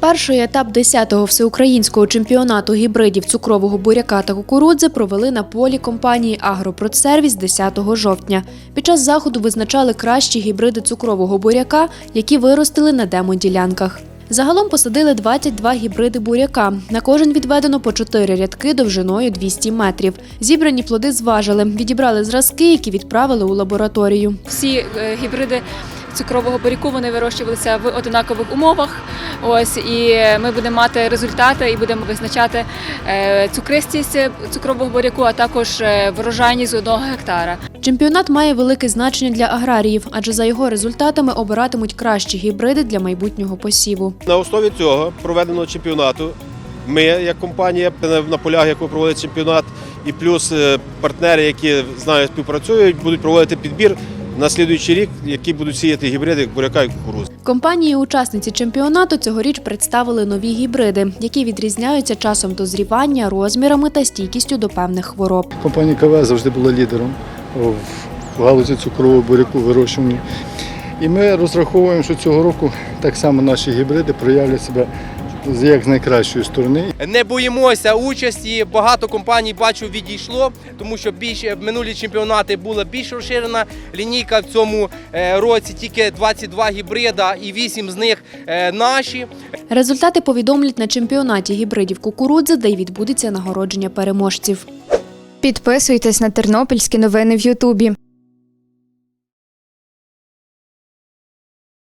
Перший етап 10-го всеукраїнського чемпіонату гібридів цукрового буряка та кукурудзи провели на полі компанії Агропродсервіс 10 жовтня. Під час заходу визначали кращі гібриди цукрового буряка, які виростили на демоділянках. Загалом посадили 22 гібриди буряка. На кожен відведено по 4 рядки довжиною 200 метрів. Зібрані плоди зважили, відібрали зразки, які відправили у лабораторію. всі е, гібриди цукрового буряку вони вирощувалися в однакових умовах. Ось і ми будемо мати результати і будемо визначати е, цукристість цукрового буряку, а також е, врожайність з одного гектара. Чемпіонат має велике значення для аграріїв, адже за його результатами обиратимуть кращі гібриди для майбутнього посіву. На основі цього проведеного чемпіонату ми, як компанія, на полях, якого проводить чемпіонат, і плюс е, партнери, які з нами співпрацюють, будуть проводити підбір на слідуючий рік, які будуть сіяти гібриди буряка і кукурудзи. Компанії-учасниці чемпіонату цьогоріч представили нові гібриди, які відрізняються часом дозрівання, розмірами та стійкістю до певних хвороб. Компанія КВ завжди була лідером в галузі цукрового буряку вирощуванні. І ми розраховуємо, що цього року так само наші гібриди проявлять себе як з найкращої сторони. Не боїмося участі. Багато компаній бачу відійшло, тому що більш минулі чемпіонати була більш розширена лінійка в цьому е, році. Тільки 22 гібрида, і 8 з них е, наші. Результати повідомлять на чемпіонаті гібридів кукурудзи, де й відбудеться нагородження переможців. Підписуйтесь на тернопільські новини в Ютубі.